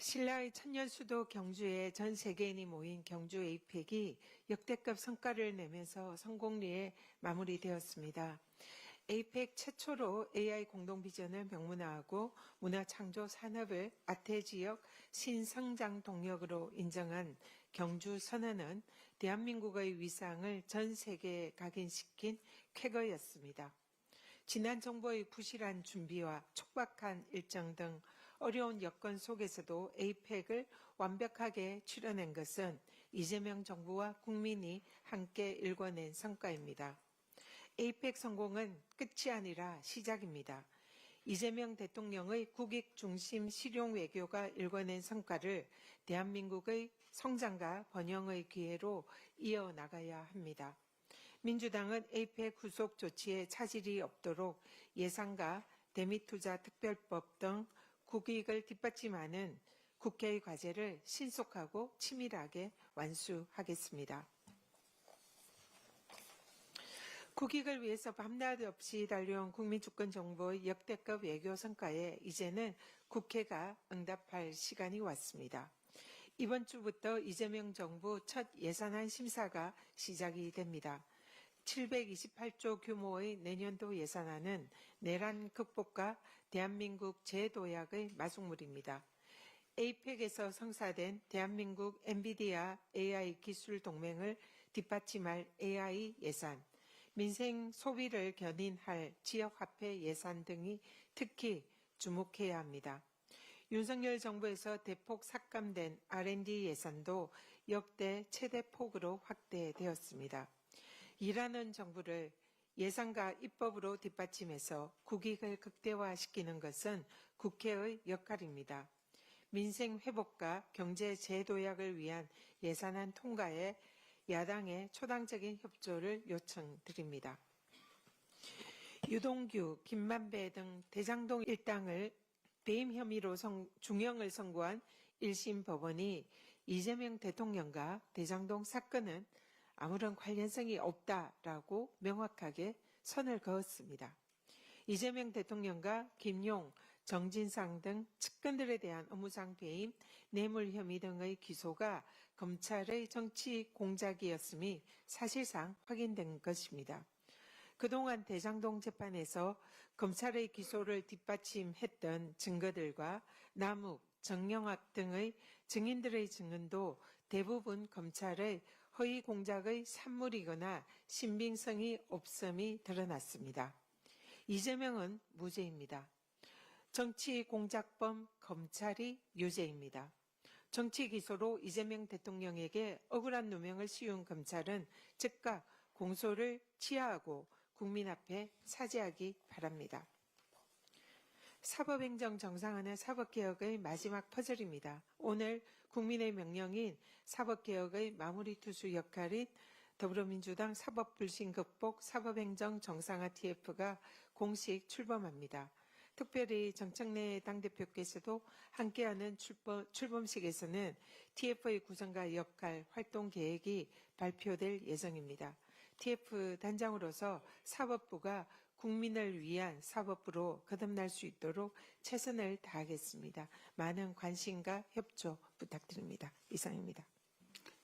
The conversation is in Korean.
신라의 천년수도 경주에 전 세계인이 모인 경주 에이펙이 역대급 성과를 내면서 성공리에 마무리되었습니다. 에이펙 최초로 AI 공동 비전을 명문화하고 문화창조 산업을 아태 지역 신성장 동력으로 인정한 경주 선언은 대한민국의 위상을 전 세계에 각인시킨 쾌거였습니다. 지난 정부의 부실한 준비와 촉박한 일정 등 어려운 여건 속에서도 에이펙을 완벽하게 추려낸 것은 이재명 정부와 국민이 함께 일궈낸 성과입니다. 에이펙 성공은 끝이 아니라 시작입니다. 이재명 대통령의 국익 중심 실용 외교가 일궈낸 성과를 대한민국의 성장과 번영의 기회로 이어나가야 합니다. 민주당은 에이펙 후속 조치에 차질이 없도록 예산과 대미투자 특별법 등 국익을 뒷받침하는 국회의 과제를 신속하고 치밀하게 완수하겠습니다. 국익을 위해서 밤낮 없이 달려온 국민주권정부의 역대급 외교 성과에 이제는 국회가 응답할 시간이 왔습니다. 이번 주부터 이재명 정부 첫 예산안 심사가 시작이 됩니다. 728조 규모의 내년도 예산안은 내란 극복과 대한민국 재도약의 마중물입니다. 에이펙에서 성사된 대한민국 엔비디아 AI 기술 동맹을 뒷받침할 AI 예산, 민생 소비를 견인할 지역화폐 예산 등이 특히 주목해야 합니다. 윤석열 정부에서 대폭 삭감된 R&D 예산도 역대 최대 폭으로 확대되었습니다. 일하는 정부를 예산과 입법으로 뒷받침해서 국익을 극대화시키는 것은 국회의 역할입니다. 민생 회복과 경제 재도약을 위한 예산안 통과에 야당의 초당적인 협조를 요청드립니다. 유동규, 김만배 등 대장동 일당을 배임 혐의로 성, 중형을 선고한 1심 법원이 이재명 대통령과 대장동 사건은 아무런 관련성이 없다라고 명확하게 선을 그었습니다. 이재명 대통령과 김용, 정진상 등 측근들에 대한 업무상 배임, 뇌물 혐의 등의 기소가 검찰의 정치 공작이었음이 사실상 확인된 것입니다. 그동안 대장동 재판에서 검찰의 기소를 뒷받침했던 증거들과 남욱, 정영학 등의 증인들의 증언도 대부분 검찰의 허위 공작의 산물이거나 신빙성이 없음이 드러났습니다. 이재명은 무죄입니다. 정치 공작범 검찰이 유죄입니다. 정치 기소로 이재명 대통령에게 억울한 누명을 씌운 검찰은 즉각 공소를 취하하고 국민 앞에 사죄하기 바랍니다. 사법행정 정상화는 사법개혁의 마지막 퍼즐입니다. 오늘 국민의 명령인 사법개혁의 마무리 투수 역할인 더불어민주당 사법불신 극복 사법행정 정상화 TF가 공식 출범합니다. 특별히 정청래 당대표께서도 함께하는 출범, 출범식에서는 TF의 구성과 역할, 활동 계획이 발표될 예정입니다. TF 단장으로서 사법부가 국민을 위한 사법부로 거듭날 수 있도록 최선을 다하겠습니다. 많은 관심과 협조 부탁드립니다. 이상입니다.